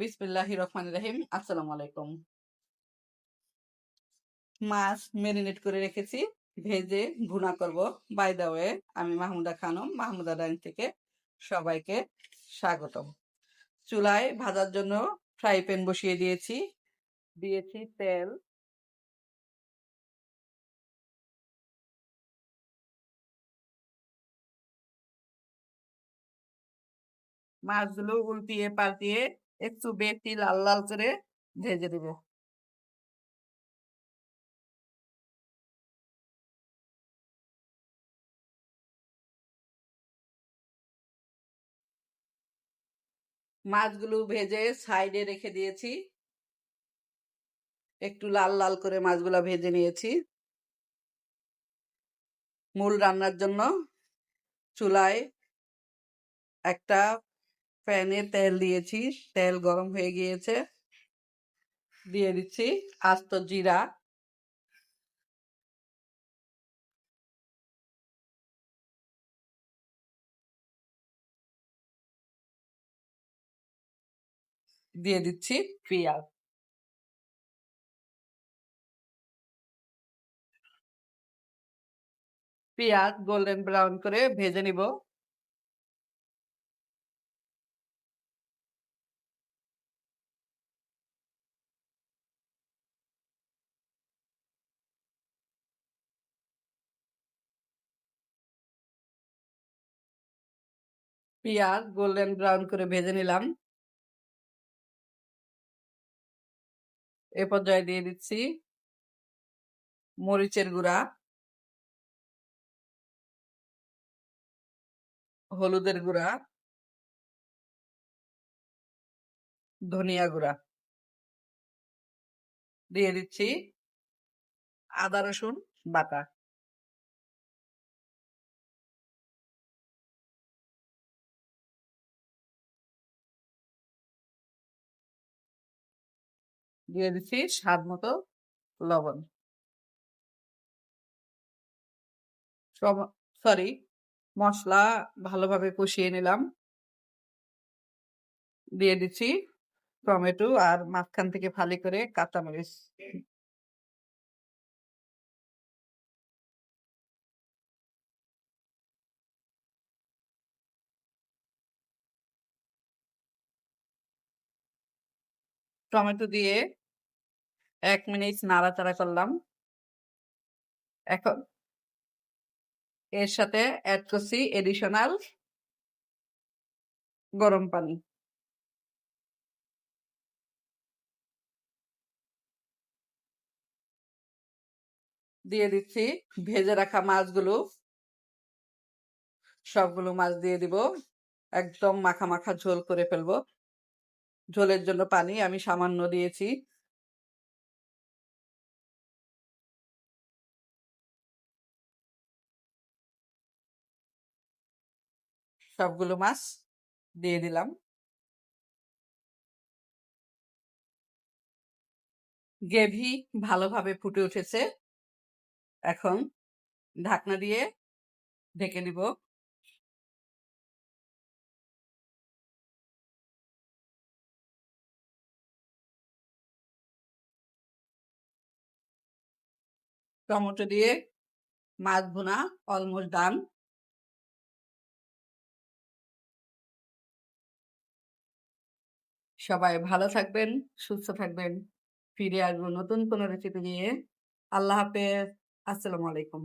বিসমিল্লাহি রহমান রহিম, আসসালামু আলাইকুম। মাছ মেরিনেট করে রেখেছি, ভেজে ভুনা করব। বাই দা ওয়ে আমি মাহমুদা খানম, মাহমুদা ডাইন থেকে সবাইকে স্বাগতম। চুলায় ভাজার জন্য ফ্রাই প্যান বসিয়ে দিয়েছি দিয়েছি তেল। মাছগুলো উল্টিয়ে পাল্টিয়ে একটু বেশি লাল লাল করে ভেজে দেব। মাছগুলো ভেজে সাইডে রেখে দিয়েছি। একটু লাল লাল করে মাছগুলো ভেজে নিয়েছি। মূল রান্নার জন্য চুলায় একটা প্যানে তেল দিয়েছি, তেল গরম হয়ে গিয়েছে। দিয়ে দিচ্ছি আস্ত জিরা। দিয়ে দিচ্ছি পেঁয়াজ। পেঁয়াজ গোল্ডেন ব্রাউন করে ভেজে নিব। পেঁয়াজ গোল্ডেন ব্রাউন করে ভেজে নিলাম। এ পর্যায়ে দিয়ে দিচ্ছি মরিচের গুঁড়া। হলুদের গুঁড়া। ধনিয়া গুঁড়া। দিয়ে দিচ্ছি আদা রসুন বাটা। দিয়ে দিচ্ছি স্বাদ মতো লবণ। সরি মশলা ভালোভাবে কষিয়ে নিলাম। দিয়ে দিচ্ছি টমেটো আর মাঝখান থেকে ফালি করে কাঁচামরিচ। টমেটো দিয়ে এক মিনিট নাড়াচাড়া করলাম। এখন এর সাথে অ্যাড করছি এডিশনাল গরম পানি। দিয়ে দিচ্ছি ভেজে রাখা মাছগুলো। সবগুলো মাছ দিয়ে দিব। একদম মাখা মাখা ঝোল করে ফেলব। ঝোলের জন্য পানি আমি সামান্য দিয়েছি। সবগুলো মাছ দিয়ে দিলাম। গ্রেভি ভালোভাবে ফুটে উঠেছে। এখন ঢাকনা দিয়ে ঢেকে দিব টমেটো দিয়ে মাছ ভুনা, অলমোস্ট ডান। সবাই ভালো থাকবেন, সুস্থ থাকবেন। ফিরে আসব নতুন কোনো রেসিপি নিয়ে। আল্লাহ হাফেজ। আসসালামু আলাইকুম।